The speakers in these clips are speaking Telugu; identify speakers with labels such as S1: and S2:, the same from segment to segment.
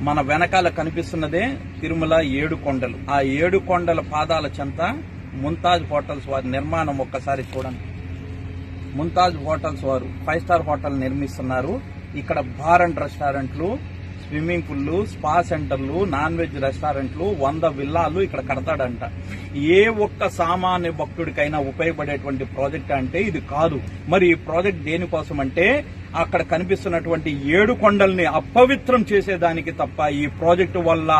S1: మన వెనకాల కనిపిస్తున్నదే తిరుమల ఏడు కొండలు. ఆ ఏడు కొండల పాదాల చెంత ముంతాజ్ హోటల్స్ వారి నిర్మాణం ఒక్కసారి చూడండి. ముంతాజ్ హోటల్స్ వారు ఫైవ్ స్టార్ హోటల్ నిర్మిస్తున్నారు. ఇక్కడ బార్ అండ్ రెస్టారెంట్లు స్విమ్మింగ్ పూల్లు స్పా సెంటర్లు నాన్ వెజ్ రెస్టారెంట్లు వంద విల్లాలు ఇక్కడ కడతాడంట. ఏ ఒక్క సామాన్య భక్తుడికైనా ఉపయోగపడేటువంటి ప్రాజెక్ట్ అంటే ఇది కాదు. మరి ఈ ప్రాజెక్ట్ దేనికోసం అంటే అక్కడ కనిపిస్తున్నటువంటి ఏడు కొండల్ని అపవిత్రం చేసేదానికి తప్ప ఈ ప్రాజెక్టు వల్ల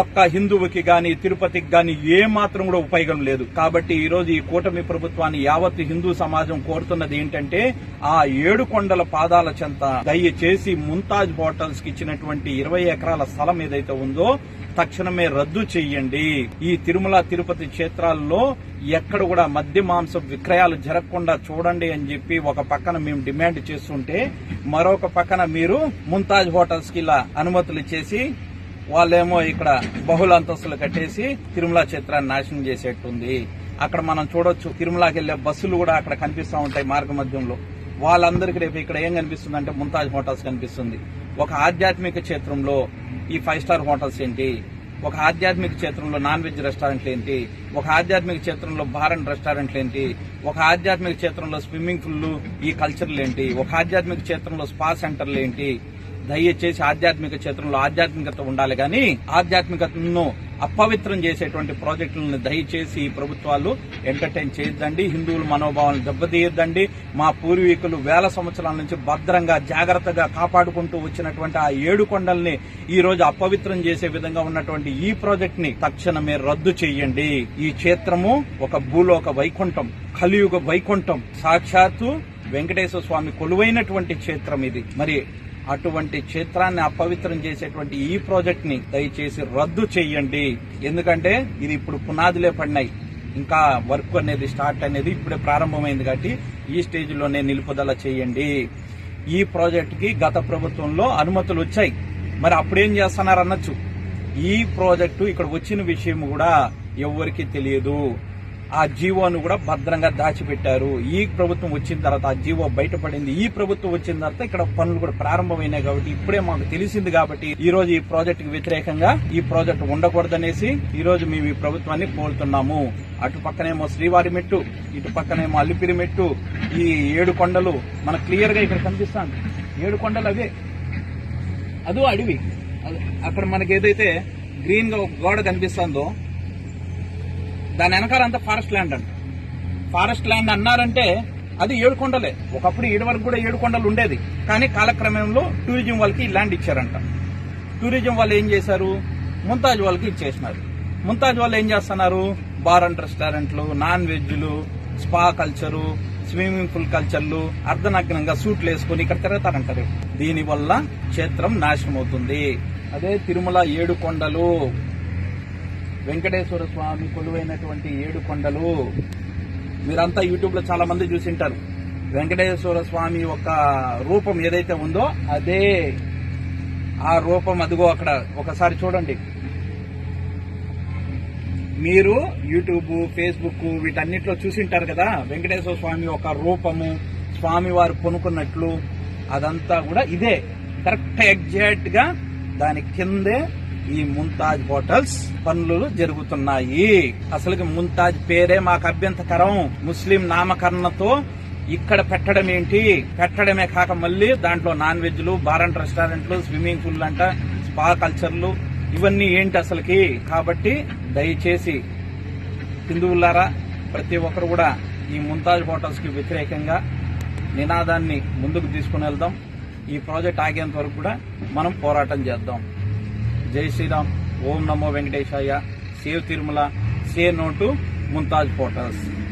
S1: ఒక్క హిందువుకి గాని తిరుపతికి గాని ఏమాత్రం కూడా ఉపయోగం లేదు. కాబట్టి ఈరోజు ఈ కూటమి ప్రభుత్వాన్ని యావత్ హిందూ సమాజం కోరుతున్నది ఏంటంటే ఆ ఏడు కొండల పాదాల చెంత దయచేసి ముంతాజ్ హోటల్స్కి ఇచ్చినటువంటి ఇరవై ఎకరాల స్థలం ఏదైతే ఉందో తక్షణమే రద్దు చెయ్యండి. ఈ తిరుమల తిరుపతి క్షేత్రాల్లో ఎక్కడ కూడా మద్య మాంసం విక్రయాలు జరగకుండా చూడండి అని చెప్పి ఒక పక్కన మేము డిమాండ్ చేస్తుంటే మరొక పక్కన మీరు ముంతాజ్ హోటల్స్కి ఇలా అనుమతులు ఇచ్చేసి వాళ్ళేమో ఇక్కడ బహుళ అంతస్తులు కట్టేసి తిరుమల చిత్రాన్ని నాశనం చేసేట్టుంది. అక్కడ మనం చూడొచ్చు తిరుమలకి వెళ్ళే బస్సులు కూడా అక్కడ కనిపిస్తూ ఉంటాయి మార్గ మధ్యంలో వాళ్ళందరికీ రేపు ఇక్కడ ఏం కనిపిస్తుంది అంటే ముంతాజ్ హోటల్స్ కనిపిస్తుంది. ఒక ఆధ్యాత్మిక క్షేత్రంలో ఈ ఫైవ్ స్టార్ హోటల్స్ ఏంటి? ఒక ఆధ్యాత్మిక క్షేత్రంలో నాన్ వెజ్ రెస్టారెంట్లు ఏంటి? ఒక ఆధ్యాత్మిక క్షేత్రంలో బార్ అండ్ రెస్టారెంట్లు ఏంటి? ఒక ఆధ్యాత్మిక క్షేత్రంలో స్విమ్మింగ్ పూల్ ఈ కల్చర్లు ఏంటి? ఒక ఆధ్యాత్మిక క్షేత్రంలో స్పా సెంటర్లు ఏంటి? దయచేసి ఆధ్యాత్మిక క్షేత్రంలో ఆధ్యాత్మికత ఉండాలి కానీ ఆధ్యాత్మికతను అపవిత్రం చేసేటువంటి ప్రాజెక్టులను దయచేసి ఈ ప్రభుత్వాలు ఎంటర్టైన్ చేయొద్దండి. హిందువుల మనోభావాలను దెబ్బతీయొద్దండి. మా పూర్వీకులు వేల సంవత్సరాల నుంచి భద్రంగా జాగ్రత్తగా కాపాడుకుంటూ వచ్చినటువంటి ఆ ఏడు కొండల్ని ఈ రోజు అపవిత్రం చేసే విధంగా ఉన్నటువంటి ఈ ప్రాజెక్ట్ని తక్షణమే రద్దు చేయండి. ఈ క్షేత్రము ఒక భూలోక వైకుంఠం కలియుగ వైకుంఠం. సాక్షాత్తు వెంకటేశ్వర స్వామి కొలువైనటువంటి క్షేత్రం ఇది. మరి అటువంటి క్షేత్రాన్ని అపవిత్రం చేసేటువంటి ఈ ప్రాజెక్ట్ని దయచేసి రద్దు చేయండి. ఎందుకంటే ఇది ఇప్పుడు పునాదులే పడినాయి. ఇంకా వర్క్ అనేది స్టార్ట్ అనేది ఇప్పుడే ప్రారంభమైంది కాబట్టి ఈ స్టేజ్లోనే నిలుపుదల చేయండి. ఈ ప్రాజెక్ట్కి గత ప్రభుత్వంలో అనుమతులు వచ్చాయి. మరి అప్పుడేం చేస్తున్నారు అనొచ్చు ఈ ప్రాజెక్టు ఇక్కడ వచ్చిన విషయం కూడా ఎవరికి తెలియదు. ఆ జీవోను కూడా భద్రంగా దాచిపెట్టారు. ఈ ప్రభుత్వం వచ్చిన తర్వాత ఆ జీవో బయటపడింది. ఈ ప్రభుత్వం వచ్చిన తర్వాత ఇక్కడ పనులు కూడా ప్రారంభమైనాయి కాబట్టి ఇప్పుడే మాకు తెలిసింది కాబట్టి ఈ రోజు ఈ ప్రాజెక్ట్కి వ్యతిరేకంగా ఈ ప్రాజెక్ట్ ఉండకూడదనేసి ఈ రోజు మేము ఈ ప్రభుత్వాన్ని కోరుతున్నాము. అటు పక్కనేమో శ్రీవారి మెట్టు ఇటు పక్కనేమో అల్లిపిరి మెట్టు ఈ ఏడు కొండలు మనకు క్లియర్గా ఇక్కడ కనిపిస్తాను ఏడు కొండలు అవే. అదో అడవి. అక్కడ మనకి ఏదైతే గ్రీన్గా ఒక గోడ కనిపిస్తుందో దాని వెనకాల అంతా ఫారెస్ట్ ల్యాండ్ అంట. ఫారెస్ట్ ల్యాండ్ అన్నారంటే అది ఏడుకొండలే ఒకప్పుడు ఏడు వరకు కూడా ఏడుకొండలు ఉండేది. కానీ కాలక్రమంలో టూరిజం వాళ్ళకి ల్యాండ్ ఇచ్చారంట. టూరిజం వాళ్ళు ఏం చేశారు? ముంతాజ్ వాళ్ళకి ఇచ్చేసినారు. ముంతాజ్ వాళ్ళు ఏం చేస్తున్నారు? బార్ అండ్ రెస్టారెంట్లు నాన్ వెజ్లు స్పా కల్చరు స్విమ్మింగ్ పూల్ కల్చర్లు అర్ధనగ్నంగా సూట్లు వేసుకుని ఇక్కడ తిరుగుతారంటారు. దీనివల్ల క్షేత్రం నాశనం అవుతుంది అదే తిరుమల ఏడు కొండలు. వెంకటేశ్వర స్వామి కొలువైనటువంటి ఏడు కొండలు. మీరంతా యూట్యూబ్లో చాలామంది చాలా మంది చూసింటారు. వెంకటేశ్వర స్వామి యొక్క రూపం ఏదైతే ఉందో అదే ఆ రూపం అదిగో అక్కడ. ఒకసారి చూడండి. మీరు యూట్యూబ్ ఫేస్బుక్ వీటన్నిటిలో చూసింటారు కదా వెంకటేశ్వర స్వామి ఒక రూపము స్వామి వారు కొనుక్కున్నట్లు అదంతా కూడా ఇదే. కరెక్ట్ ఎగ్జాక్ట్గా దాని కిందే ఈ ముంతాజ్ హోటల్స్ పనులు జరుగుతున్నాయి. అసలుకి ముంతాజ్ పేరే మాకు అభ్యంతకరం ముస్లిం నామకరణతో ఇక్కడ పెట్టడం ఏంటి? పెట్టడమే కాక మళ్ళీ దాంట్లో నాన్ వెజ్లు బార్ అండ్ రెస్టారెంట్లు స్విమ్మింగ్ పూల్ అంట స్పా కల్చర్లు ఇవన్నీ ఏంటి అసలుకి? కాబట్టి దయచేసి హిందువులారా ప్రతి ఒక్కరు కూడా ఈ ముంతాజ్ హోటల్స్కి వ్యతిరేకంగా నినాదాన్ని ముందుకు తీసుకుని వెళ్దాం. ఈ ప్రాజెక్ట్ ఆగేంత వరకు కూడా మనం పోరాటం చేద్దాం. జై శ్రీరామ్. ఓం నమో వెంకటేశాయ. Save Tirumala. Say no to Mumtaz hotels.